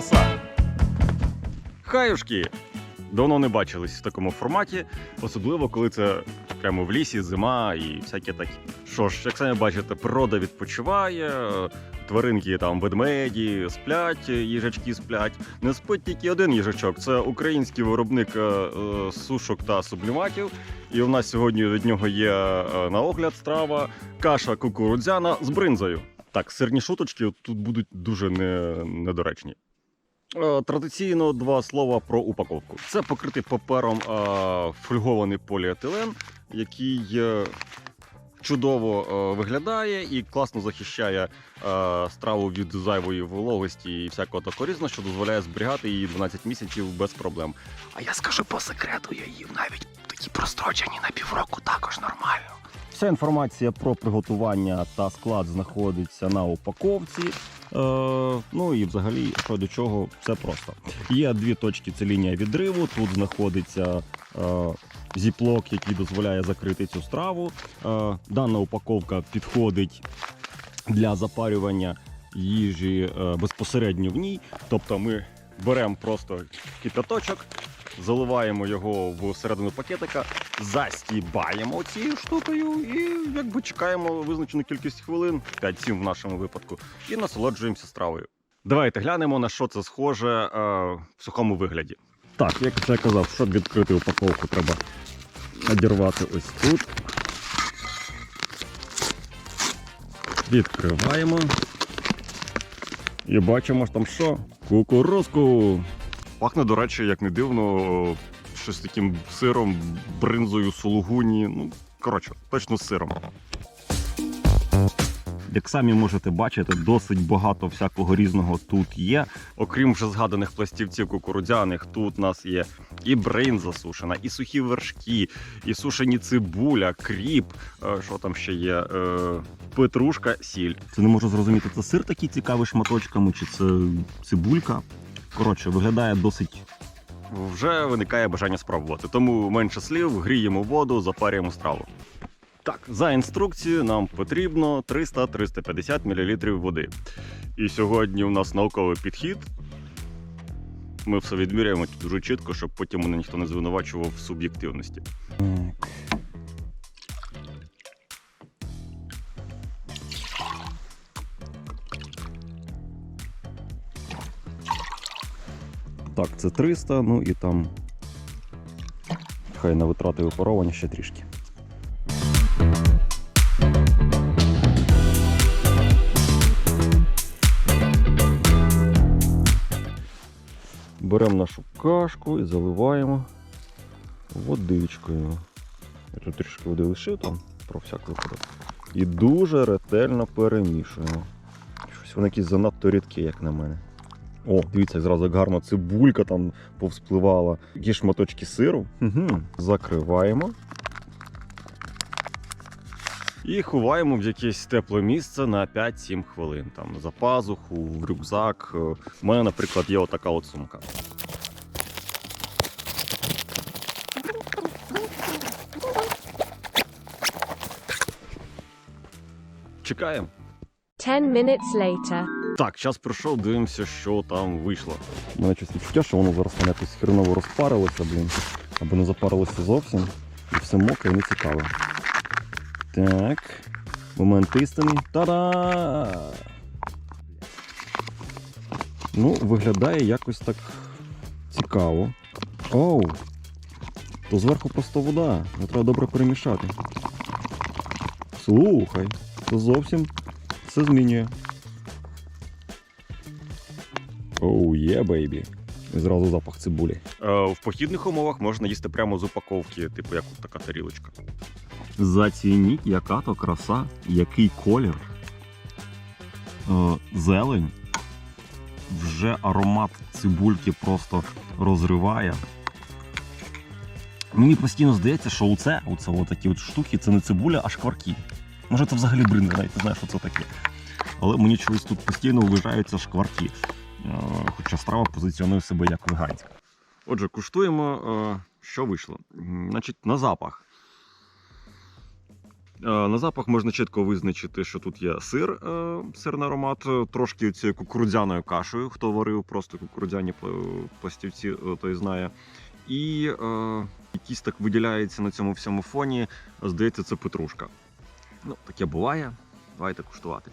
Краса! Хаюшки! Давно не бачились в такому форматі, особливо коли це прямо в лісі, зима і всяке таке. Що ж, як самі бачите, природа відпочиває, тваринки там ведмеді сплять, їжачки сплять. Не спить тільки один їжачок. Це український виробник е, е, сушок та субліматів. І у нас сьогодні від нього є е, на огляд страва каша кукурудзяна з бринзою. Так, сирні шуточки тут будуть дуже не, недоречні. Е, Традиційно два слова про упаковку. Це покритий папером е, фольгований поліетилен, який чудово е, виглядає і класно захищає страву від зайвої вологості і всякого такого різного, що дозволяє зберігати її 12 місяців без проблем. А я скажу по секрету, я їв навіть такі прострочені на півроку також нормально. Вся інформація про приготування та склад знаходиться на упаковці. Е, ну і взагалі, що до чого, все просто. Є дві точки, це лінія відриву. Тут знаходиться е, зіплок, який дозволяє закрити цю страву. Е, дана упаковка підходить для запарювання їжі безпосередньо в ній. Тобто ми беремо просто кипяточок, заливаємо його в середину пакетика, застібаємо цією штукою і якби чекаємо визначену кількість хвилин, 5-7 в нашому випадку, і насолоджуємося стравою. Давайте глянемо на що це схоже е, в сухому вигляді. Так, як я казав, щоб відкрити упаковку, треба надірвати ось тут. Відкриваємо. І бачимо там що? Кукурузку. Пахне, до речі, як не дивно, щось таким сиром, бринзою, сулугуні. Ну, коротше, точно з сиром. Як самі можете бачити, досить багато всякого різного тут є. Окрім вже згаданих пластівців кукурудзяних, тут у нас є і бринза сушена, і сухі вершки, і сушені цибуля, кріп. е, Що там ще є? Е, Петрушка, сіль. Це не можу зрозуміти, це сир такий цікавий шматочками, чи це цибулька. Коротше, виглядає досить. Вже виникає бажання спробувати. Тому менше слів, гріємо воду, запарюємо страву. Так, за інструкцією нам потрібно 300-350 мл води. І сьогодні у нас науковий підхід. Ми все відміряємо дуже чітко, щоб потім мене ніхто не звинувачував в суб'єктивності. Так, це 300, ну і там. Хай на витрати випаровування ще трішки. Беремо нашу кашку і заливаємо водичкою. Я тут трішки води лишив там про всяк випадок. І дуже ретельно перемішуємо. Щось вони якісь занадто рідкі, як на мене. О, дивіться, як зразу як гарно цибулька там повспливала. Які шматочки сиру. Угу. Закриваємо. І ховаємо в якесь тепле місце на 5-7 хвилин. Там за пазуху, в рюкзак. У мене, наприклад, є отака от сумка. Чекаємо. 10 minutes later. Так, час пройшов, дивимося, що там вийшло. У мене щось відчуття, що воно зараз мене якось хреново розпарилося, блін. Або не запарилося зовсім. І все мокре і не цікаво. Так. Момент істини. Та-да! Ну, виглядає якось так цікаво. Оу! То зверху просто вода. Не треба добре перемішати. Слухай, це зовсім все змінює. Оу, є, бейбі. Зразу запах цибулі. Е, в похідних умовах можна їсти прямо з упаковки, типу як от така тарілочка. Зацініть, яка то краса, який колір. Е, зелень. Вже аромат цибульки просто розриває. Мені постійно здається, що оце, оце такі от штуки, це не цибуля, а шкварки. Може, це взагалі бринза, навіть не знаю, що це таке. Але мені чогось тут постійно вважаються шкварки. Е, Хоча страва позиціонує себе як веганська. Отже, куштуємо, е, що вийшло. Значить, на запах. Е, На запах можна чітко визначити, що тут є сир, сирний аромат, трошки цією кукурудзяною кашею. Хто варив просто кукурудзяні пластівці, той знає. І е, якийсь так виділяється на цьому всьому фоні. Здається, це петрушка. Ну, таке буває. Давайте куштувати.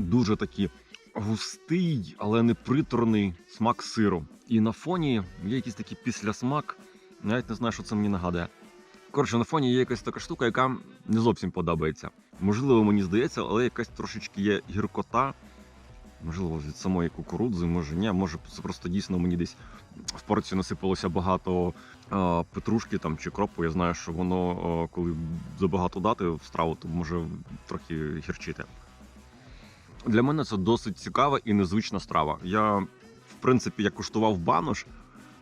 Дуже такий густий, але не приторний смак сиру. І на фоні є якийсь такий післясмак. Навіть не знаю, що це мені нагадує. Коротше, на фоні є якась така штука, яка не зовсім подобається. Можливо, мені здається, але якась трошечки є гіркота. Можливо, від самої кукурудзи, може ні. Може, це просто дійсно мені десь в порцію насипалося багато е, петрушки там чи кропу. Я знаю, що воно, е, коли забагато дати в страву, то може трохи гірчити. Для мене це досить цікава і незвична страва. Я, в принципі, я куштував банош,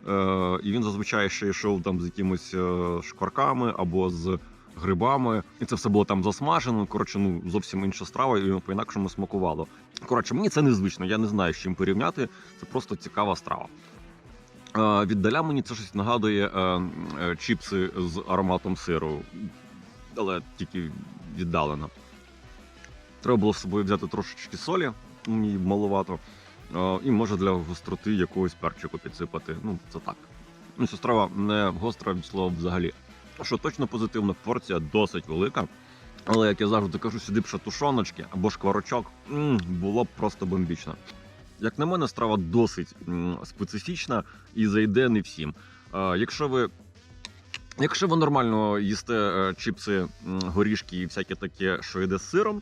е, і він зазвичай ще йшов там з якимись е, шкварками або з грибами. І це все було там засмажено. Коротше, ну зовсім інша страва, і по-інакшому смакувало. Коротше, мені це незвично, я не знаю, з чим порівняти. Це просто цікава страва. Е, віддаля мені це щось нагадує е, е, чіпси з ароматом сиру, але тільки віддалено. Треба було з собою взяти трошечки солі, мені маловато. Е, І може для гостроти якогось перчику підсипати. Ну, це так. Ну, ця страва не гостра від слова взагалі. Що точно позитивно, порція досить велика. Але як я завжди кажу, сюди б ще тушоночки або шкварочок, було б просто бомбічно. Як на мене, страва досить специфічна і зайде не всім. Е, Якщо ви Якщо ви нормально їсте е, чіпси, горішки і всяке таке, що йде з сиром,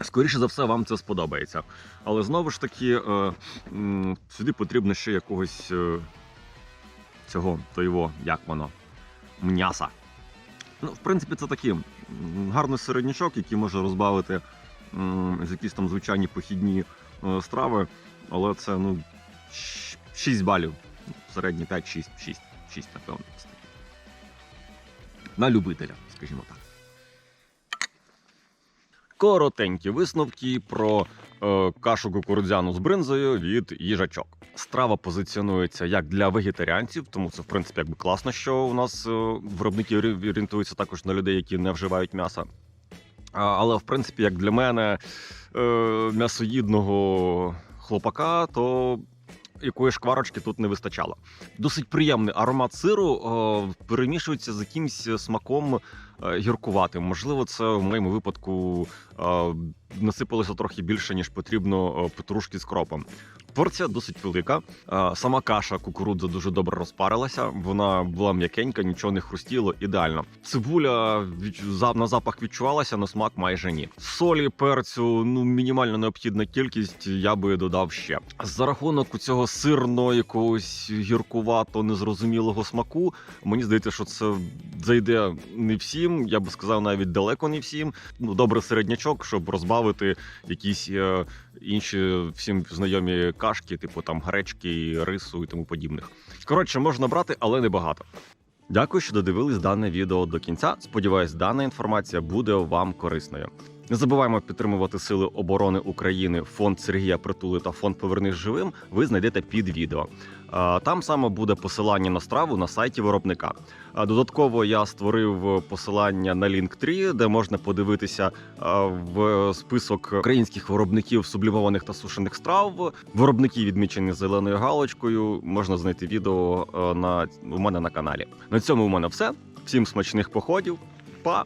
скоріше за все, вам це сподобається. Але знову ж таки, е, сюди потрібно ще якогось е, цього, то його, як воно, м'яса. Ну, в принципі, це такий гарний середнячок, який може розбавити з якісь там звичайні похідні е, страви. Але це ну, 6 балів. Середній 5, 6, 6, 6, напевно. На любителя, скажімо так. Коротенькі висновки про е, кашу кукурудзяну з бринзою від їжачок. Страва позиціонується як для вегетаріанців, тому це в принципі якби класно, що у нас е, виробники орієнтуються також на людей, які не вживають м'яса. Але в принципі, як для мене, е, м'ясоїдного хлопака, то якої шкварочки тут не вистачало. Досить приємний аромат сиру е, перемішується з якимсь смаком е, гіркуватим. Можливо, це в моєму випадку е, насипалося трохи більше, ніж потрібно е, петрушки з кропом. Порція досить велика. Е, Сама каша кукурудза дуже добре розпарилася. Вона була м'якенька, нічого не хрустіло, ідеально. Цибуля на запах відчувалася, на смак майже ні. Солі, перцю, ну мінімально необхідна кількість, я би додав ще. За рахунок у цього сирного якогось гіркувато незрозумілого смаку, мені здається, що це зайде не всім. Я би сказав, навіть далеко не всім. Ну, добре середнячок, щоб розбавити якісь е, інші всім знайомі кашки, типу там гречки, рису і тому подібних. Коротше, можна брати, але не багато. Дякую, що додивились дане відео до кінця. Сподіваюсь, дана інформація буде вам корисною. Не забуваємо підтримувати Сили оборони України, фонд Сергія Притули та фонд Повернись живим. Ви знайдете під відео. Там саме буде посилання на страву на сайті виробника. Додатково я створив посилання на Linktree, де можна подивитися в список українських виробників сублімованих та сушених страв. Виробники відмічені зеленою галочкою. Можна знайти відео на у мене на каналі. На цьому у мене все. Всім смачних походів. Па!